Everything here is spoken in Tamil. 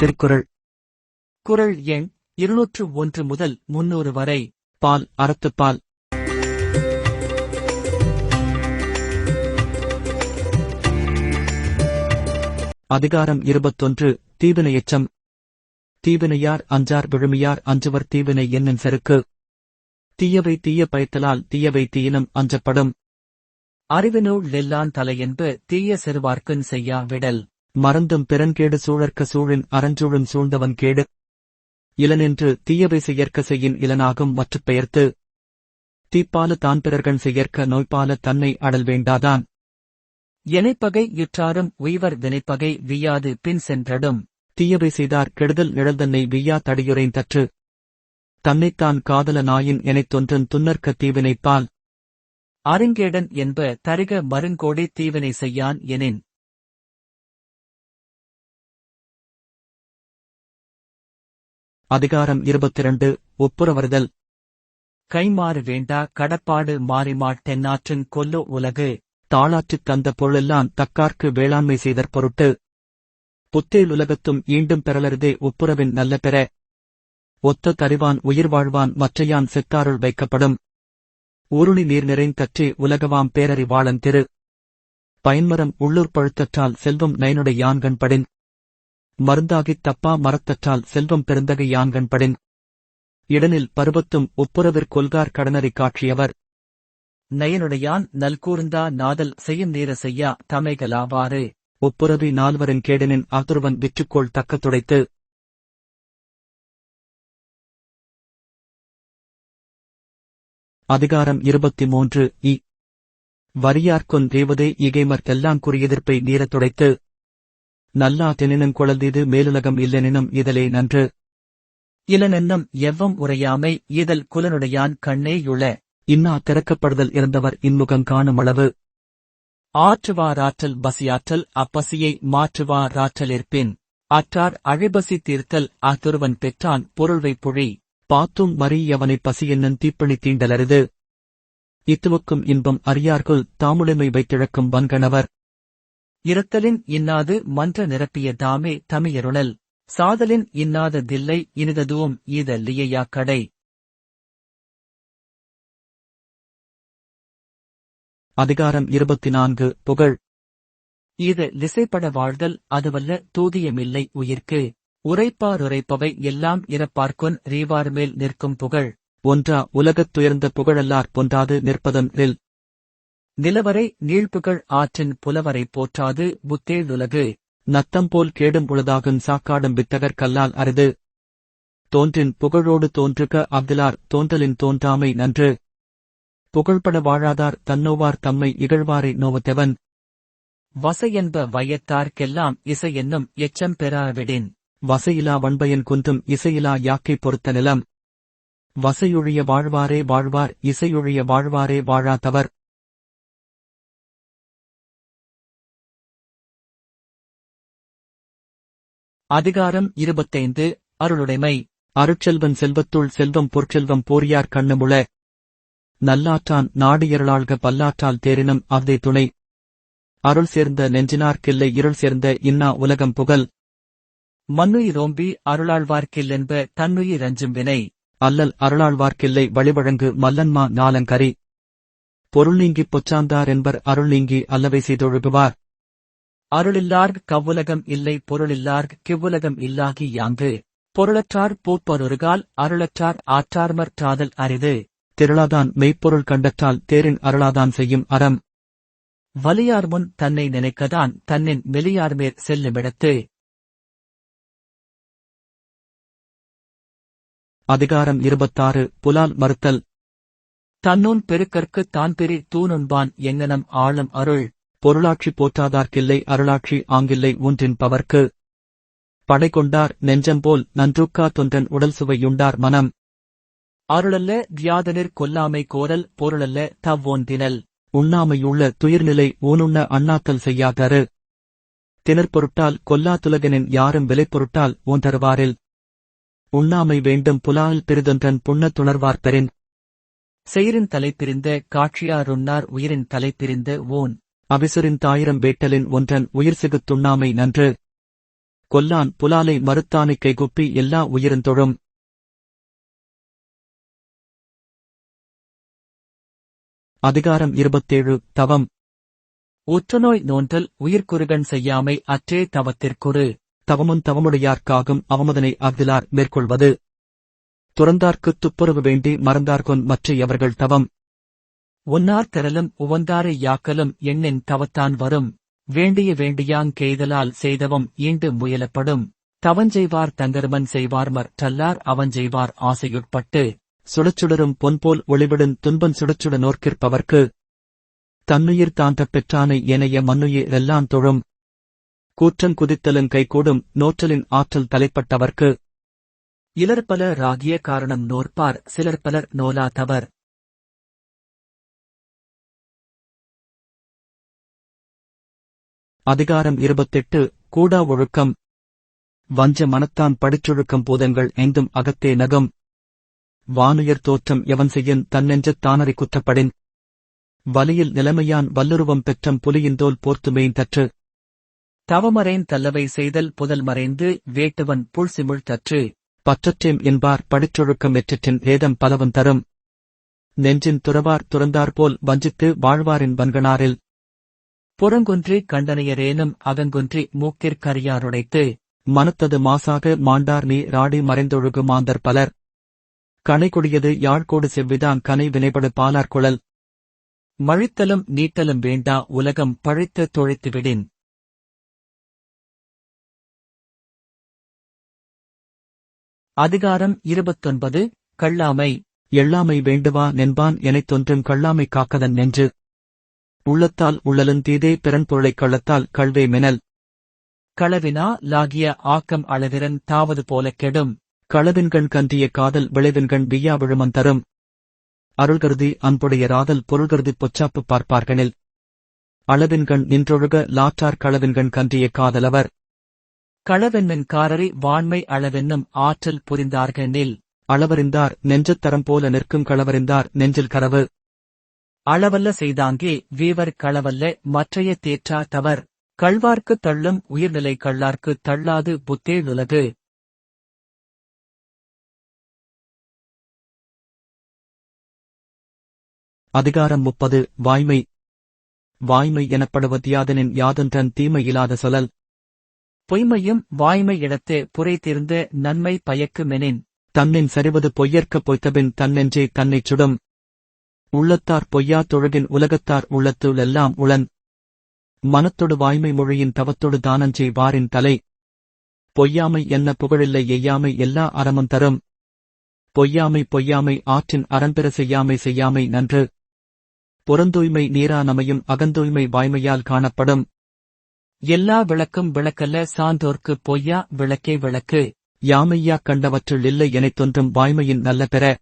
திருக்குறள். குறள் எண் இருநூற்று ஒன்று முதல் முன்னூறு வரை. பால் அறத்துப்பால் அதிகாரம் இருபத்தொன்று தீவினை எச்சம். தீவினையார் அஞ்சார் விழுமியார் அஞ்சுவர் தீவினை என்னும் செருக்கு. தீயவை தீய பயத்தலால் தீயவை தீயினும் அஞ்சப்படும். அறிவினுள் நெல்லான் தலையென்பு தீய செருவார்க்கும் செய்யா விடல் மறந்தும் பிறன்கேடு சூழற்க சூழின் அறஞ்சூழும் சூழ்ந்தவன் கேடு. இளனென்று தீயவை செயற்க செய்யின் இளனாகும் மற்றுப் பெயர்த்து தீப்பால தான் பிறர்கண் செய்யற்க நோய்பால தன்னை அடல் வேண்டாதான். எனைப்பகை இற்றாரும் உய்வர் வினைப்பகை வியாது பின் சென்றடும். தீயவை செய்தார் கெடுதல் நிழல்தன்னை வியா தடியுரைன் தற்று. தன்னைத்தான் காதல நாயின் எனத் தொன்றன் துன்னற்க தீவினைப்பால். அருங்கேடன் என்ப தருக மருங்கோடி தீவினை செய்யான் எனின். அதிகாரம் இருபத்திரண்டு ஒப்புரவருதல் கைமாறு வேண்டா கடப்பாடு மாறிமாட் தென்னாற்றின் கொல்லோ உலகு. தாளாற்றித் தந்த பொருளெல்லாம் தக்கார்க்கு வேளாண்மை செய்தற் பொருட்டு. புத்தேல் உலகத்தும் ஈண்டும் பெறலருதே ஒப்புரவின் நல்ல பெற. ஒத்த தறிவான் உயிர் வாழ்வான் மற்றையான் செத்தாருள் வைக்கப்படும். ஊருணி நீர் நிறைந்தற்றே உலகவாம் பேரறிவாளன் திரு பயன்மரம் உள்ளூர் பழுத்தற்றால் செல்வம் நயனுடை யான்கண்படின் மருந்தாகித் தப்பா மரத்தற்றால் செல்வம் பெருந்தகை யான்கண்படின். இடனில் பருவத்தும் ஒப்புரவிற் கொல்கார் கடனறி காட்சியவர். நயனுடையான் நல்கூர்ந்தா நாதல் செய்யும் நீர செய்யா தமைகளாவாறு ஒப்புரவி நால்வரின் கேடனின் ஆதுருவன் விற்றுக்கோள் தக்க துடைத்து. அதிகாரம் இருபத்தி மூன்று இ. வரியார்க்கொன் தேவதே இகைமர் நீரத் துடைத்து. நீரத் துடைத்து மேலுலகம் இல்லெனினும் இதலே நன்று. இலனென்னும் எவ்வம் உரையாமை இதழ் குலனுடையான் கண்ணேயுள இன்னா திறக்கப்படுதல் இருந்தவர் இன்முகம் காணும் அளவு. ஆற்றுவாராற்றல் பசியாற்றல் அப்பசியை மாற்றுவாராற்றலிற்பின் அற்றார் அழிபசி தீர்த்தல் அத்துருவன் பெற்றான் பொருள்வை புழி. பாத்தும் மறியவனை பசி தீப்பணி தீண்டலரிது. இத்துவுக்கும் இன்பம் அறியார்குள் தாமுடைமை வைத்திழக்கும் வன்கணவர். இரத்தலின் இன்னாது மன்ற நிரப்பிய தாமே தமியருளல். சாதலின் இன்னாத தில்லை இனிததுவும் ஈதல்லியா கடை. அதிகாரம் இருபத்தி நான்கு புகழ். இது லிசைப்பட வாழ்தல் அதுவல்ல தூதியமில்லை உயிர்க்கு. உரைப்பாருரைப்பவை எல்லாம் இறப்பார்க்கொன் ரீவார் மேல் நிற்கும் புகழ். ஒன்றா உலகத் துயர்ந்த புகழல்லார் பொன்றாது நிற்பதன் நில் நிலவரை நீழ்ப்புகள் ஆற்றின் புலவரை போற்றாது புத்தேழுலகு நத்தம் போல் கேடும் உளதாகும் சாக்காடும் வித்தகர் கல்லால் அரிது. தோன்றின் புகழோடு தோன்றுக அப்திலார் தோன்றலின் தோன்றாமை நன்று. புகழ்பட வாழாதார் தன்னோவார் தம்மை இகழ்வாரை நோவத்தவன். வசையென்ப வயத்தார்க்கெல்லாம் இசை என்னும் எச்சம் பெறாவிடின். வசையிலா வண்பயன் குன்றும் இசையிலா யாக்கை பொறுத்த நிலம். வசையொழிய வாழ்வாரே வாழ்வார் இசையொழிய வாழ்வாரே வாழாதவர். அதிகாரம் இருபத்தைந்து அருளுடைமை. அருட்செல்வன் செல்வத்துள் செல்வம் பொற்செல்வம் போரியார் கண்ணுமுள. நல்லாற்றான் நாடியருளாள்க பல்லாற்றால் தேரினும் அவ்தே துணை. அருள் சேர்ந்த நெஞ்சினார்க்கில்லை இருள் சேர்ந்த இன்னா உலகம் புகழ். மண்ணுயி ரோம்பி அருளாழ்வார்க்கில்லென்ப தன்னுயிர் ரஞ்சும் வினை. அல்லல் அருளாழ்வார்க்கில்லை வழிவழங்கு மல்லன்மா நாலங்கரி. பொருள் நீங்கிப் பொச்சாந்தார் என்பர் அருள் நீங்கி அல்லவை செய்தொழுகுவார். அருளில்லார்க் கவ்வுலகம் இல்லை பொருளில்லார்க் கிவ்வுலகம் இல்லாகி யாங்கு. பொருளற்றார் பூப்பருகால் அருளற்றார் ஆற்றார்மற்றாதல் அரிது. திரளாதான் மெய்ப்பொருள் கண்டற்றால் தேரின் அருளாதான் செய்யும் அறம். வலியார் முன் தன்னை நினைக்கதான் தன்னின் மெலியார்மேற் செல்லுமிடத்து. அதிகாரம் இருபத்தாறு புலால் மறுத்தல். தன்னூன் பெருக்கற்கு தான் பெரி தூணுண்பான் எங்கனம் ஆளும் அருள். பொருளாட்சி போற்றாதார்க்கில்லை அருளாட்சி ஆங்கில்லை ஒன்றின் பவர்க்கு. படை கொண்டார் நெஞ்சம்போல் நன்றுக்கா தொன்றன் உடல் சுவையுண்டார் மனம். அருளல்ல தியாதனிற் கொல்லாமை கோரல் பொருளல்ல தவ்வோன்தினல் உண்ணாமையுள்ள துயிர்நிலை ஊனுண்ண அண்ணாத்தல் செய்யாதரு. திணற்பொருட்டால் கொல்லா கொல்லாத்துலகனின் யாரும் விலை பொருட்டால் ஓன் தருவாரில். உண்ணாமை வேண்டும் புலால் பெரிதொன்றன் புண்ண துணர்வார் பெறின். செயிரின் தலை பிரிந்த காட்சியாருன்னார் உயிரின் தலை பிரிந்த ஓன். அவிசுரின் தாயிரம் வேட்டலின் ஒன்றன் உயிர் சிகுத்துண்ணாமை நன்று. கொல்லான் புலாலை மறுத்தானை கைகுப்பி எல்லா உயிர்ந்தொழும் அதிகாரம் இருபத்தேழு தவம். உற்றுநோய் நோன்றல் உயிர்க்குறுகன் செய்யாமை அற்றே தவத்திற்குறு தவமும் தவமுடையார்க்காகும் அவமதனை அஃதிலார் மேற்கொள்வது. துறந்தார்க்குத் துப்புரவு வேண்டி மறந்தார்கொன் மற்றையவர்கள் தவம். ஒன்னார் திரளும் உவந்தாரை யாக்கலும் எண்ணின் தவத்தான் வரும். வேண்டிய வேண்டியாங் கெய்தலால் செய்தவம் ஈண்டு முயலப்படும். தவஞ்செய்வார் தங்கருமன் செய்வார்மர் டல்லார் அவஞ்செய்வார் ஆசையுட்பட்டு. சுடச்சுடரும் பொன்போல் ஒளிவிடும் துன்பன் சுடச்சுட நோர்க்கிற்பவர்க்கு. தன்னுயிர் தாண்டப் பெற்றானை ஏனைய மன்னுயிரெல்லாம் தொழும். கூற்றங் குதித்தலுங் கைகூடும் நோற்றலின் ஆற்றல் தலைப்பட்டவர்க்கு. இலர் பல ராகிய காரணம் நோற்பார் சிலர் பலர் நோலா தவர் அதிகாரம் இருபத்தெட்டு கூடா ஒழுக்கம். வஞ்ச மனத்தான் படிச்சொழுக்கம் பூதங்கள் ஐந்தும் அகத்தே நகம். வானுயர் தோற்றம் எவன் செய்யன் தன்னெஞ்சத் தானறி குற்றப்படின் வலியில் நிலைமையான் வல்லுருவம் பெற்றம் புலியின்தோல் போர்த்துமேன் தற்று. தவமறைன் தல்லவை செய்தல் புதல் மறைந்து வேட்டுவன் புல்சிமிழ் தற்று. பற்றற்றேம் என்பார் படிச்சொழுக்கம் எற்றற்றின் ஏதம் பலவன் தரும். நெஞ்சின் துறவார் துறந்தார்போல் வஞ்சித்து வாழ்வாரின் வன்கனாரில் புறங்குன்றி கண்டனையரேனும் அகங்குன்றி மூக்கிற்கரியாருடைத்து மனத்தது மாசாக மாண்டார் நீ ராடி மறைந்தொழுகு மாந்தர் பலர். கனைகொடியது யாழ்கோடு செவ்விதான் கனை வினைபடு பாலார் குழல். மழித்தலும் நீட்டலும் வேண்டா உலகம் பழித்து விடின். அதிகாரம் இருபத்தொன்பது கள்ளாமை எள்ளாமை வேண்டுவா நென்பான் எனத் தொன்றும் கள்ளாமை காக்கதன் நென்று உள்ளத்தால் உள்ளலுந் தீதே பிறன்பொருளைக் கள்ளத்தால் கள்வே மினல். களவினா லாகிய ஆக்கம் அளவிரன் தாவது போலக் கெடும். களவின்கண் கன்றிய காதல் விளைவின்கண் வியா விழுமன் தரும். அருள்கருதி அன்புடைய ராதல் பொருள்கருதிப் பொச்சாப்பு பார்ப்பார்கனில். அளவின்கண் நின்றொழுக லாற்றார் களவின்கண் கன்றிய காதலவர். களவென்மென் காரரி வாண்மை அளவென்னும் ஆற்றல் புரிந்தார்கனில். அளவறிந்தார் நெஞ்சத்தரம் போல நிற்கும் களவறிந்தார் நெஞ்சில் கரவு. அளவல்ல செய்தாங்கே வீவர் களவல்ல மற்றைய தேற்றா தவர். கள்வார்க்குத் தள்ளும் உயிர்நிலை கள்ளார்க்குத் தள்ளாது புத்தேழுலகு அதிகாரம் முப்பது வாய்மை. வாய்மை எனப்படுவது யாதனின் யாதொன்றன் தீமை இல்லாத சொல்லல். பொய்மையும் வாய்மை இடத்தே புரைதிருந்த நன்மை பயக்குமெனின் தன்னின் சரிவது பொய்யற்கப் பொய்த்தபின் தன்னெஞ்சே தன்னைச் சுடும். உள்ளத்தார் பொய்யா தொழுகின் உலகத்தார் உள்ளத்துளெல்லாம் உளன். மனத்தொடு வாய்மை மொழியின் தவத்தொடு தானஞ்செய் வாரின் தலை. பொய்யாமை என்ன புகழில்லை எய்யாமை எல்லா அறமும் தரும். பொய்யாமை பொய்யாமை ஆற்றின் அறம்பெற செய்யாமை செய்யாமை நன்று. புறந்தூய்மை நீரானமையும் அகந்தூய்மை வாய்மையால் காணப்படும். எல்லா விளக்கும் விளக்கல்ல சான்றோர்க்கு பொய்யா விளக்கே விளக்கு. யாமையா கண்டவற்றுள் இல்லை எனத் தொன்றும் வாய்மையின் நல்ல பெற.